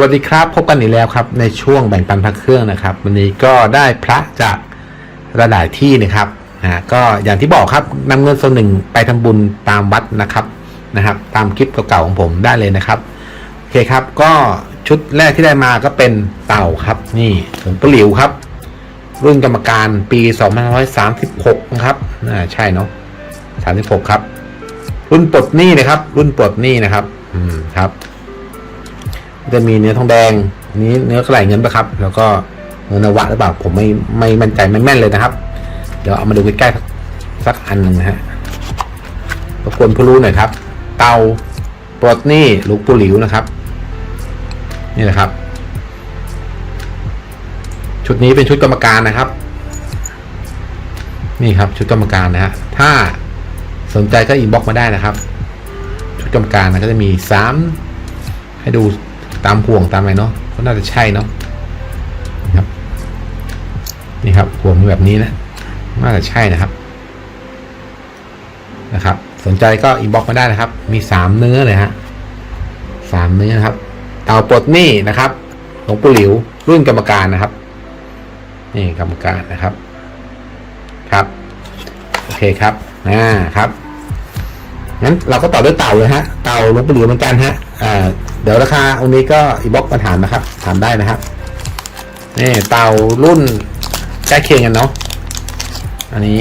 วัสดีครับ พบกันอีกแล้วครับ ในช่วงแบ่งปันพระเครื่องนะครับ วันนี้ก็ได้พระจากระดายที่นะครับอ่าก็อย่างที่บอกครับนำเงินส่วนหนึ่งไปทำบุญตามวัดนะครับนะครับ ตามคลิปเก่าๆของผมได้เลยนะครับโอเคครับก็ชุดแรกที่ได้มาก็เป็นเต่าครับ นี่หลวงปู่หลิวครับ รุ่นกรรมการปี2536นะครับอ่าใช่เนาะ36 ครับ รุ่นปลดหนี้นะครับ รุ่นปลดหนี้นะครับ อืมครับ จะมีเนื้อทองแดงนี้เนื้อกระไหลเงินปะครับ แล้วก็เนื้อนวะหรือเปล่าผมไม่ไม่มั่นใจไม่แม่นเลยนะครับ เดี๋ยวเอามาดูใกล้ๆสักสักอันหนึ่งนะฮะรบกวนผู้รู้หน่อยครับ เตาปลดหนี้ลูกปูหลิวนะครับ นี่แหละครับ ชุดนี้เป็นชุดกรรมการนะครับ นี่ครับชุดกรรมการนะฮะถ้าสนใจก็อินบ็อกมาได้นะครับ ชุดกรรมการนะก็จะมีสามให้ดู ตามห่วงตามอะไรเนาะก็น่าจะใช่เนาะครับนี่ครับห่วงมีแบบนี้นะน่าจะใช่นะครับนะครับ สนใจก็อินบ็อกมาได้นะครับ มีสามเนื้อเลยฮะสามเนื้อนะครับเต่าปลดหนี้นะครับหลวงปู่หลิวรุ่นกรรมการนะครับ นี่กรรมการนะครับ ครับ โอเคครับอ่าครับ งั้นเราก็ต่อด้วยเต่าเลยฮะ เต่าลวงปู่หลิวเหมือนกันฮะอ่าเดี๋ยวราคาองค์นี้ก็อีบ็อกมาถามนะครับ ถามได้นะครับนี่เต่ารุ่นใกล้เคียงกันเนาะอันนี้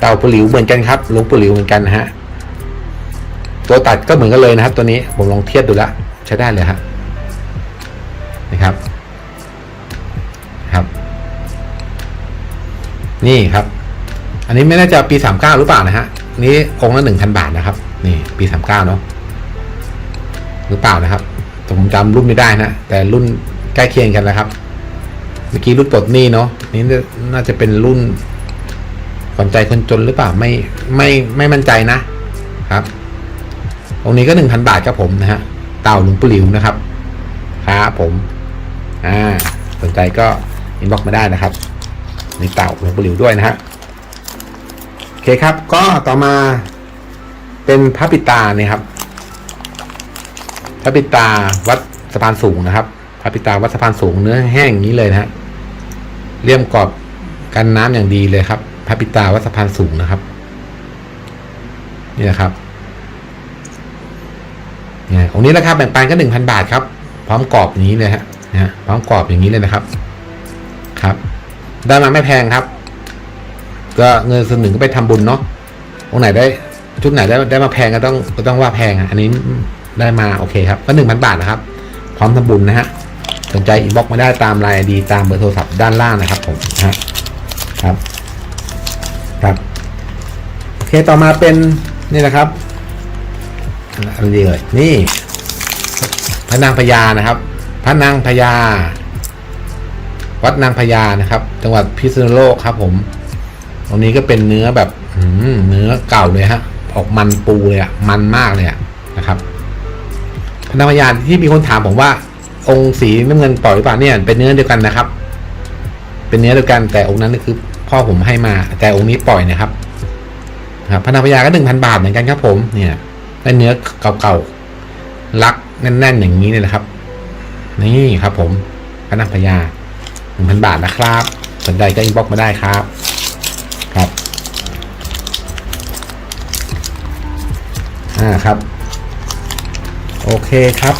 เต่าปลิวเหมือนกันครับลวงปลิวเหมือนกันนะฮะตัวตัดก็เหมือนกันเลยนะครับ ตัวนี้ผมลองเทียบดูแล้วใช้ได้เลยฮะนะครับ ครับ นี่ครับ อันนี้ไม่น่าจะปีสามเก้าหรือเปล่านะฮะนี้องค์ละหนึ่งพันบาทนะครับ นี่ปีสามเก้าเนาะหรือเปล่านะครับแต่ผมจำรุ่นไม่ได้นะ แต่รุ่นใกล้เคียงกันแล้วครับ เมื่อกี้รุ่นปลดหนี้เนาะนี่น่าจะเป็นรุ่นขวัญใจคนจนหรือเปล่าไม่ไม่ไม่มั่นใจนะครับองค์นี้ก็หนึ่งพันบาทครับผมนะฮะเต่าหลวงปู่หลิวนะครับครับผมอ่าสนใจก็อินบ็อกมาได้นะครับนี่เต่าหลวงปู่หลิวด้วยนะฮะ เคครับ ก็ต่อมาเป็นพระปิตาเนี่ยครับ พระปิตาวัดสะพานสูงนะครับพระปิตาวัดสะพานสูงเนื้อแห้งอย่างนี้เลยนะฮะเลี่ยมกรอบกันน้ำอย่างดีเลยครับ พระปิตาวัดสะพานสูงนะครับ นี่นะครับเนี่ยองนี้ราคาแบ่งปันก็หนึ่งพันบาทครับ พร้อมกรอบอย่างนี้เลยฮะนะฮะพร้อมกรอบอย่างนี้เลยนะครับ ครับ ได้มาไม่แพงครับ ก็เงินส่วนหนึ่งก็ไปทำบุญเนาะองไหนได้ชุดไหนได้ได้มาแพงก็ต้องก็ต้องว่าแพงอันนี้ได้มาโอเคครับก็หนึ่งพันบาทนะครับ พร้อมทำบุญนะฮะสนใจอินบ็อกมาได้ตามไลน์ดีตามเบอร์โทรศัพท์ด้านล่างนะครับผมนะฮะครับครับโอเคต่อมาเป็นนี่นะครับอะไรดีเลยนี่ พระนางพญานะครับ พระนางพญาวัดนางพญานะครับ จังหวัดพิษณุโลกครับผม ตรงนี้ก็เป็นเนื้อแบบเนื้อเก่าเลยฮะ ออกมันปูเลยอะมันมากเลยอะนะครับพระนางพญาที่มีคนถามผมว่า องค์สีน้ำเงินปล่อยหรือเปล่าเนี่ย เป็นเนื้อเดียวกันนะครับ เป็นเนื้อเดียวกันแต่องค์นั้นคือ พ่อผมให้มา แต่องค์นี้ปล่อยนะครับครับพระนางพญาก็หนึ่งพันบาทเหมือนกันครับ ผมเนี่ยได้เนื้อเก่าๆลักแน่นๆอย่างนี้เลยนะครับ นี่ครับ ผมพนางพญาหนึ่งพันบาทนะครับสนใจก็อินบ็อกมาได้ครับ อ่าครับ โอเคครับ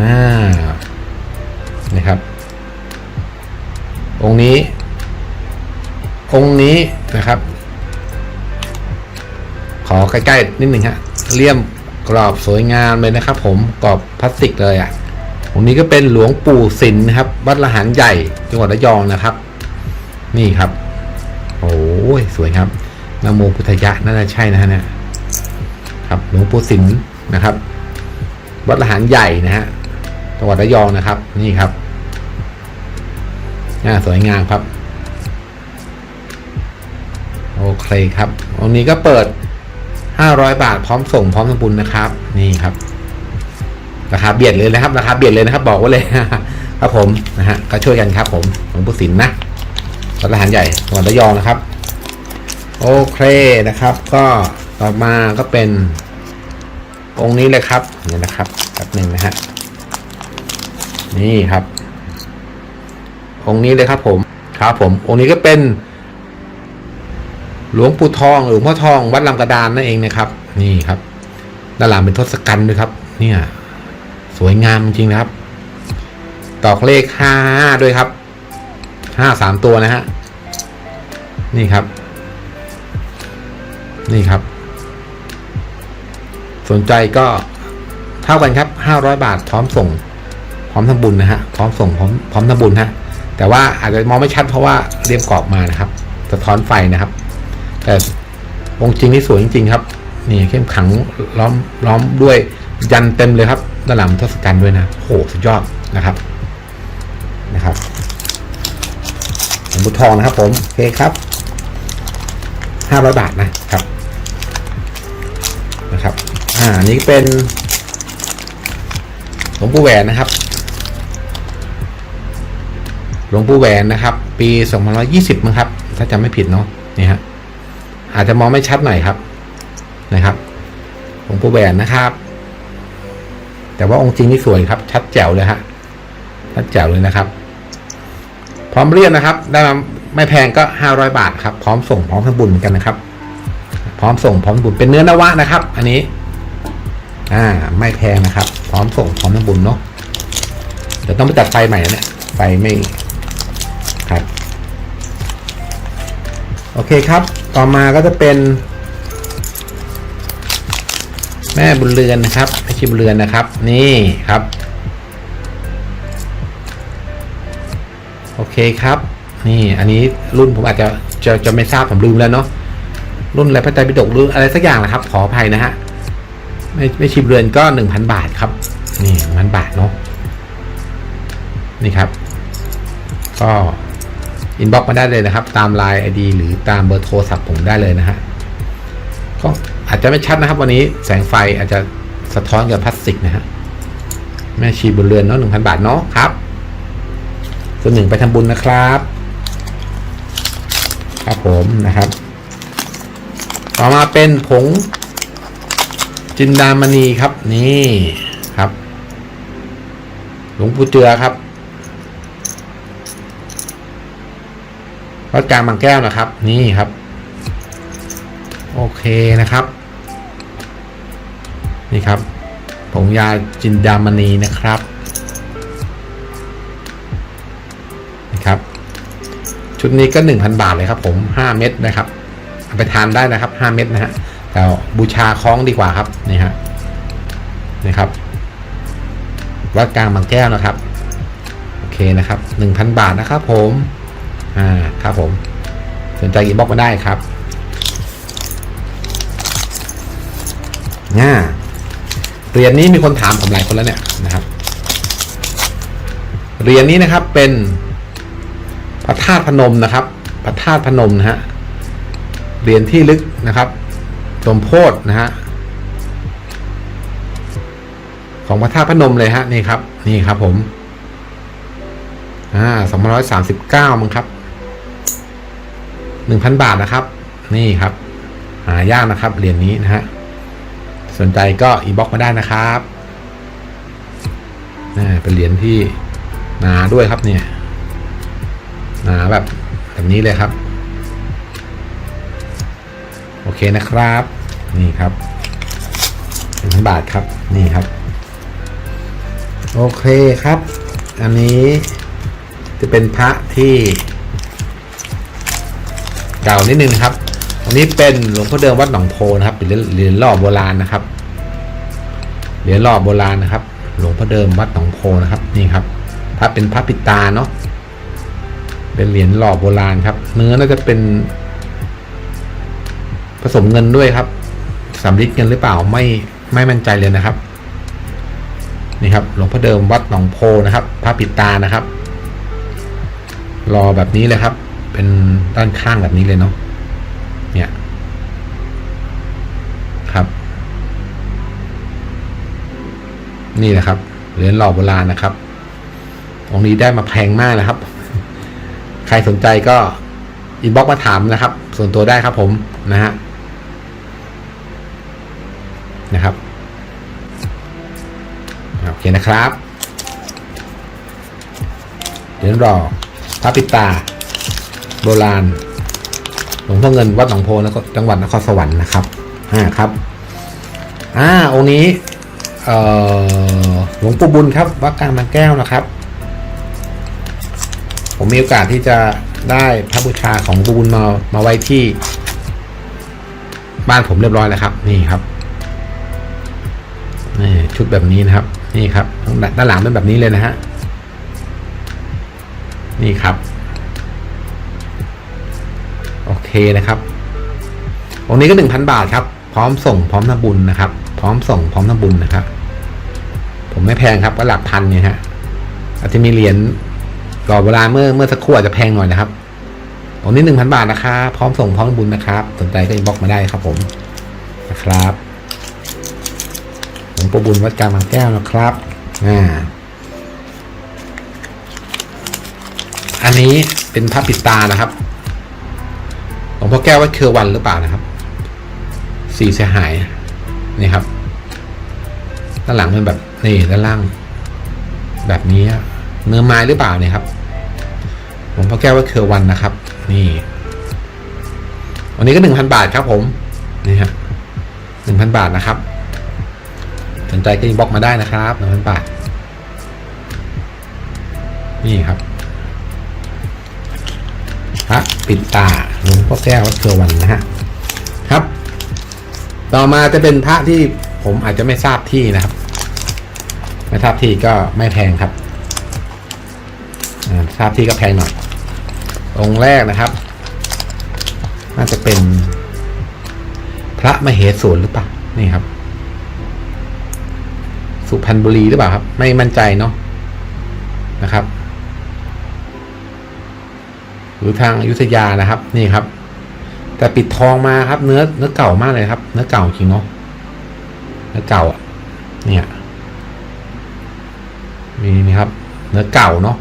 อ่านี่ครับ องค์นี้ องค์นี้นะครับ ขอใกล้ๆนิดหนึ่งฮะเลี่ยมกรอบสวยงามเลยนะครับผมกรอบพลาสติกเลยอะ่ะองค์นี้ก็เป็นหลวงปู่สินนะครับ วัดละหารใหญ่จังหวัดระยองนะครับ นี่ครับโอ้ยสวยครับนโมพุทธยะน่าจะใช่นะฮะเนี่ย ครับหลวงปู่สินนะครับ วัดละหารใหญ่นะฮะจังหวัดระยองนะครับ นี่ครับน่าสวยงามครับ โอเคครับวันนี้ก็เปิด 500 บาทพร้อมส่งพร้อมทำบุญนะครับ นี่ครับ ราคาเบียดเลยนะครับ ราคาเบียดเลยนะครับ บอกไว้เลยครับผมนะฮะก็ช่วยกันครับ ผมหลวงปู่สินนะวัดละหารใหญ่จังหวัดระยองนะครับ โอเคนะครับก็ ต่อมาก็เป็นองค์นี้เลยครับเนี่ยนะครับแป๊บหนึ่งนะฮะนี่ครับ องค์นี้เลยครับผมครับผมองค์นี้ก็เป็น หลวงปู่ทองหรือหลวงพ่อทอง วัดลำกระดานนั่นเองนะครับ นี่ครับด้านหลังเป็นทศกัณฐ์ด้วยครับ เนี่ย สวยงามจริงนะครับ ตอกเลขห้าด้วยครับห้าสามตัวนะฮะนี่ครับ นี่ครับ สนใจก็เท่ากันครับห้าร้อยบาทพร้อมส่ง พร้อมทำบุญนะฮะพร้อมส่งพร้อมพร้อมทำบุญฮะแต่ว่าอาจจะมองไม่ชัดเพราะว่าเรียมกรอบมานะครับ สะท้อนไฟนะครับ แต่องค์จริงนี่สวยจริง ๆ ครับ นี่เข้มขังล้อมล้อมด้วยยันเต็มเลยครับด้านหลังทศกัณฐ์ด้วยนะโหสุดยอดนะครับนะครับหลวงปู่ทองนะครับผมโอเคครับห้าร้อยบาทนะครับ อ่านี้เป็นหลวงปู่แหวนนะครับ หลวงปู่แหวนนะครับ ปี2520มั้งครับ ถ้าจำไม่ผิดเนาะนี่ฮะอาจจะมองไม่ชัดหน่อยครับนะครับ หลวงปู่แหวนนะครับ แต่ว่าองค์จริงนี่สวยครับ ชัดแจ๋วเลยฮะชัดแจ๋วเลยนะครับ พร้อมเรียนนะครับ ได้มาไม่แพงก็ห้าร้อยบาทครับ พร้อมส่งพร้อมทำบุญเหมือนกันนะครับ พร้อมส่งพร้อมบุญเป็นเนื้อนวะนะครับ อันนี้ อ่า ไม่แพงนะครับ พร้อมส่งพร้อมทำบุญเนาะ เดี๋ยวต้องไปตัดไฟใหม่นะเนี่ย ไฟไม่ครับ โอเคครับ ต่อมาก็จะเป็น แม่บุญเรือนนะครับแม่ชีบุญเรือนนะครับ นี่ครับ โอเคครับ นี่ อันนี้รุ่นผมอาจจะจะจะไม่ทราบผมลืมแล้วเนาะ รุ่นอะไรพระไตรปิฎกหรืออะไรสักอย่างนะครับ ขออภัยนะฮะ ไม่ไม่ชิมเรือนก็หนึ่งพันบาทครับ นี่พันบาทเนาะนี่ครับ ก็อินบ็อกมาได้เลยนะครับ ตามไลน์ไอดีหรือตามเบอร์โทรศัพท์ผมได้เลยนะฮะก็อาจจะไม่ชัดนะครับ วันนี้แสงไฟอาจจะสะท้อนกับพลาสติกนะฮะแม่ชีบุญเรือนเนาะหนึ่งพันบาทเนาะครับ ส่วนหนึ่งไปทำบุญนะครับ ครับผมนะครับ ต่อมาเป็นผง จินดามณีครับ นี่ครับ หลวงปู่เจือครับวัดกลางบางแก้วนะครับ นี่ครับ โอเคนะครับ นี่ครับผงยาจินดามณีนะครับนี่ครับ ชุดนี้ก็หนึ่งพันบาทเลยครับผมห้าเม็ดนะครับเอาไปทานได้นะครับห้าเม็ดนะฮะ แต่บูชาคล้องดีกว่าครับนี่ฮะนี่ครับวัดกลางบางแก้วนะครับโอเคนะครับหนึ่งพันบาทนะครับผมอ่าครับผมสนใจอินบ็อกมาได้ครับง่าเหรียญนี้มีคนถามผมหลายคนแล้วเนี่ยนะครับเหรียญนี้นะครับเป็นพระธาตุพนมนะครับ พระธาตุพนมนะฮะเหรียญที่ลึกนะครับ สมโพธนะฮะของพระธาตุพนมเลยฮะนี่ครับ นี่ครับผม อ่าสองร้อยสามสิบเก้ามั้งครับหนึ่งพันบาทนะครับ นี่ครับ หายากนะครับเหรียญนี้นะฮะสนใจก็อินบ็อกมาได้นะครับนี่เป็นเหรียญที่หนาด้วยครับเนี่ยหนาแบบแบบนี้เลยครับ โอเคนะครับ นี่ครับหนึ่งพันบาทครับ นี่ครับ โอเคครับ อันนี้จะเป็นพระที่ เก่านิดนึงนะครับ อันนี้เป็นหลวงพ่อเดิมวัดหนองโพนะครับเป็นเหรียญเหรียญล่อโบราณนะครับ เหรียญหล่อโบราณนะครับ หลวงพ่อเดิมวัดหนองโพนะครับ นี่ครับพระเป็นพระปิตาเนาะ เป็นเหรียญหล่อโบราณครับ เนื้อน่าจะเป็น ผสมเงินด้วยครับ สำลิดเงินหรือเปล่าไม่ไม่มั่นใจเลยนะครับนี่ครับหลวงพ่อเดิมวัดหนองโพนะครับพระปิดตานะครับ รอแบบนี้เลยครับ เป็นด้านข้างแบบนี้เลยเนาะเนี่ยครับ นี่นะครับเหรียญหล่อโบราณนะครับองนี้ได้มาแพงมากนะครับ ใครสนใจก็อินบ็อกมาถามนะครับ ส่วนตัวได้ครับผมนะฮะ นะครับโอเคนะครับ เดี๋ยวรอพระปิตา โบราณหลวงพ่อเงินวัดหนองโพนครจังหวัดนครสวรรค์นะครับอ่าครับอ่าองค์นี้เอ่อหลวงปู่บุญครับวัดกลางบางแก้วนะครับ ผมมีโอกาสที่จะได้พระบูชาของปู่บุญมามาไว้ที่บ้านผมเรียบร้อยแล้วครับ นี่ครับ ชุดแบบนี้นะครับ นี่ครับด้านหลังเป็นแบบนี้เลยนะฮะนี่ครับ โอเคนะครับองค์นี้ก็หนึ่งพันบาทครับ พร้อมส่งพร้อมทำบุญนะครับ พร้อมส่งพร้อมทำบุญนะครับ ผมไม่แพงครับก็หลักพันเนี่ยฮะอาจจะมีเหรียญหล่อโบราณเมื่อเมื่อสักครู่อาจจะแพงหน่อยนะครับองค์นี้หนึ่งพันบาทนะครับพร้อมส่งพร้อมทำบุญนะครับ สนใจก็อินบ็อกมาได้ครับผมนะครับ หลวงปู่บุญวัดกลางบางแก้วนะครับอ่าอันนี้เป็นพระปิดตานะครับหลวงพ่อแก้ววัดเครือวันหรือเปล่านะครับ สีเสียหายนี่ครับด้านหลังเป็นแบบนี่ด้านล่าง แบบนี้เนื้อไม้หรือเปล่าเนี่ยครับหลวงพ่อแก้ววัดเครือวันนะครับ นี่วันนี้ก็หนึ่งพันบาทครับผมนี่ฮะหนึ่งพันบาทนะครับ สนใจก็อินบ็อกมาได้นะครับหนึ่งพันบาทนี่ครับพระปิดตาหลวงพ่อแก้ววัดเครือวันนะฮะครับ ต่อมาจะเป็นพระที่ผมอาจจะไม่ทราบที่นะครับ ไม่ทราบที่ก็ไม่แพงครับทราบที่ก็แพงหน่อย องค์แรกนะครับ น่าจะเป็นพระมเหสวนหรือเปล่านี่ครับ สุพรรณบุรีหรือเปล่าครับ ไม่มั่นใจเนาะนะครับ หรือทางอยุธยานะครับ นี่ครับ แต่ปิดทองมาครับ เนื้อเนื้อเก่ามากเลยครับ เนื้อเก่าจริงเนาะเนื้อเก่าอะเนี่ยมีนี่ครับ เนื้อเก่าเนาะ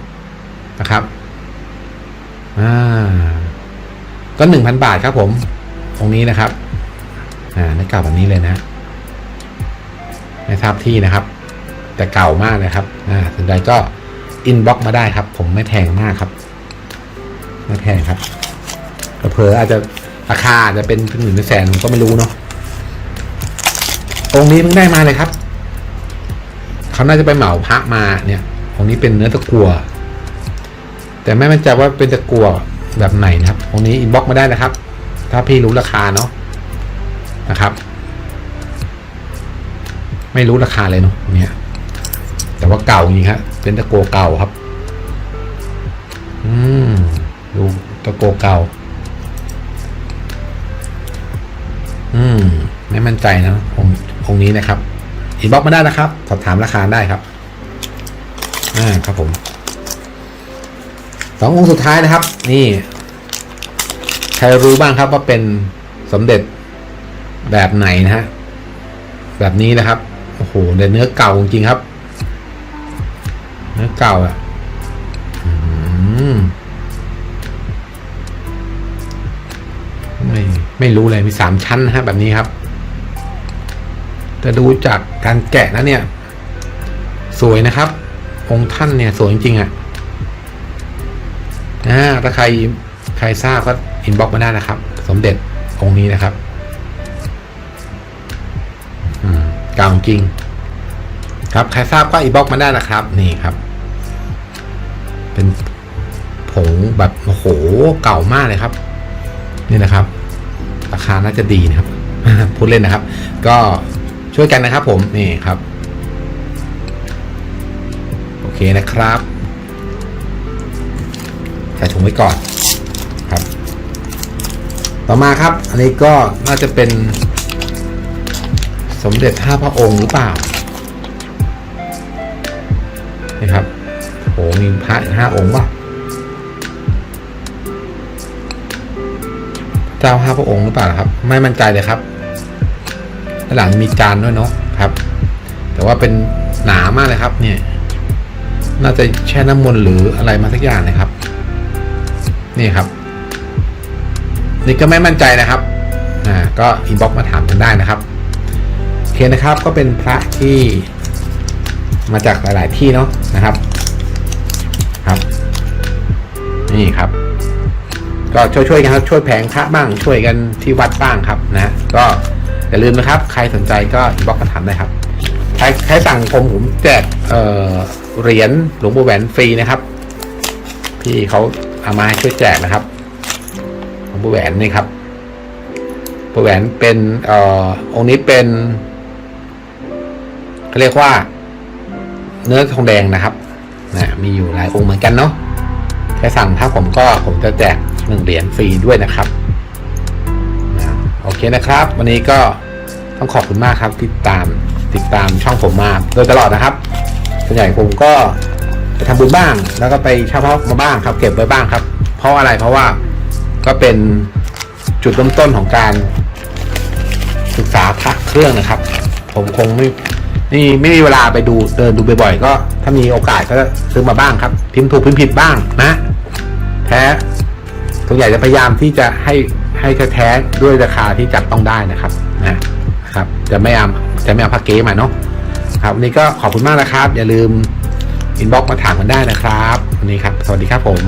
นะครับอ่าก็หนึ่งพันบาทครับผม ตรงนี้นะครับ อ่าเนื้อเก่าแบบนี้เลยนะไม่ทราบที่นะครับ แต่เก่ามากเลยครับอ่าสนใจก็อินบ็อกมาได้ครับ ผมไม่แพงมากครับ ไม่แพงครับเผออาจจะราคาอาจจะเป็นถึงหนึ่งแสนผมก็ไม่รู้เนาะองค์นี้เพิ่งได้มาเลยครับเขาน่าจะไปเหมาพระมาเนี่ยองค์นี้เป็นเนื้อตะกัว แต่ไม่มั่นใจว่าเป็นตะกัวแบบไหนนะครับองค์นี้อินบ็อกมาได้นะครับ ถ้าพี่รู้ราคาเนาะนะครับ ไม่รู้ราคาเลยเนาะเนี่ย แต่ว่าเก่าจริงครับเป็นตะโกเก่าครับ อืม ดูตะโกเก่า อืม ไม่มั่นใจนะองค์องนี้นะครับอินบ็อกมาได้นะครับ สอบถามราคาได้ครับ อ่า ครับผม สององค์สุดท้ายนะครับ นี่ใครรู้บ้างครับว่าเป็นสมเด็จแบบไหนนะฮะ แบบนี้นะครับ โอ้โหเนื้อเก่าจริงครับ เนื้อเก่าอะไม่ไม่รู้เลยมีสามชั้นนะฮะแบบนี้ครับ แต่ดูจากการแกะแล้วเนี่ย สวยนะครับ องค์ท่านเนี่ย สวยจริงๆอะอ่าถ้าใครใครทราบก็อินบ็อกมาได้นะครับ สมเด็จองค์นี้นะครับอืมเก่าจริง ครับ ใครทราบก็อินบ็อกมาได้นะครับ นี่ครับ เป็นผงแบบโอ้โหเก่ามากเลยครับ นี่นะครับ ราคาน่าจะดีนะครับ พูดเล่นนะครับ ก็ช่วยกันนะครับ ผมนี่ครับ โอเคนะครับใส่ถุงไว้ก่อนครับ ต่อมาครับ อันนี้ก็น่าจะเป็นสมเด็จห้าพระองค์หรือเปล่านี่ครับ โหมีพระห้าองค์ป่ะเจ้าห้าพระองค์หรือเปล่าครับ ไม่มั่นใจเลยครับด้านหลังมีจานด้วยเนาะครับ แต่ว่าเป็นหนามากเลยครับ เนี่ย น่าจะแช่น้ำมนต์หรืออะไรมาสักอย่างนะครับ นี่ครับ นี่ก็ไม่มั่นใจนะครับอ่าก็อินบ็อกมาถามกันได้นะครับโอเคนะครับ ก็เป็นพระที่มาจากหลาย ๆ ที่เนาะนะครับ ครับ นี่ครับ ก็ช่วยๆกันครับ ช่วยแผงพระบ้างช่วยกันที่วัดบ้างครับนะฮะก็อย่าลืมนะครับ ใครสนใจก็อินบ็อกซ์มาถามได้ครับใครใครสั่งผมผมแจกเอ่อเหรียญหลวงปู่แหวนฟรีนะครับ พี่เขาเอามาให้ช่วยแจกนะครับหลวงปู่แหวนนี่ครับหลวงปู่แหวนเป็นเอ่อองค์นี้เป็นเขาเรียกว่า เนื้อทองแดงนะครับ นะมีอยู่หลายองค์เหมือนกันเนาะใครสั่งถ้าผมก็ผมจะแจกหนึ่งเหรียญฟรีด้วยนะครับนะโอเคนะครับ วันนี้ก็ต้องขอบคุณมากครับที่ตามติดตามช่องผมมาโดยตลอดนะครับส่วนใหญ่ผมก็ไปทำบุญบ้าง แล้วก็ไปเช่าพระมาบ้างครับ เก็บไว้บ้างครับ เพราะอะไรเพราะว่าก็เป็นจุดเริ่มต้นของการศึกษาพระเครื่องนะครับ ผมคงไม่ นี่ไม่มีเวลาไปดูเดินดูบ่อยๆก็ ถ้ามีโอกาสก็ซื้อมาบ้างครับ พิมพ์ถูกพิมพ์ผิดบ้างนะ แท้ส่วนใหญ่จะพยายามที่จะให้ให้แท้ด้วยราคาที่จับต้องได้นะครับนะครับ จะไม่เอาจะไม่เอาพระเก๊มาเนาะครับวันนี้ก็ขอบคุณมากนะครับ อย่าลืมอินบ็อกมาถามกันได้นะครับวันนี้ครับ สวัสดีครับผม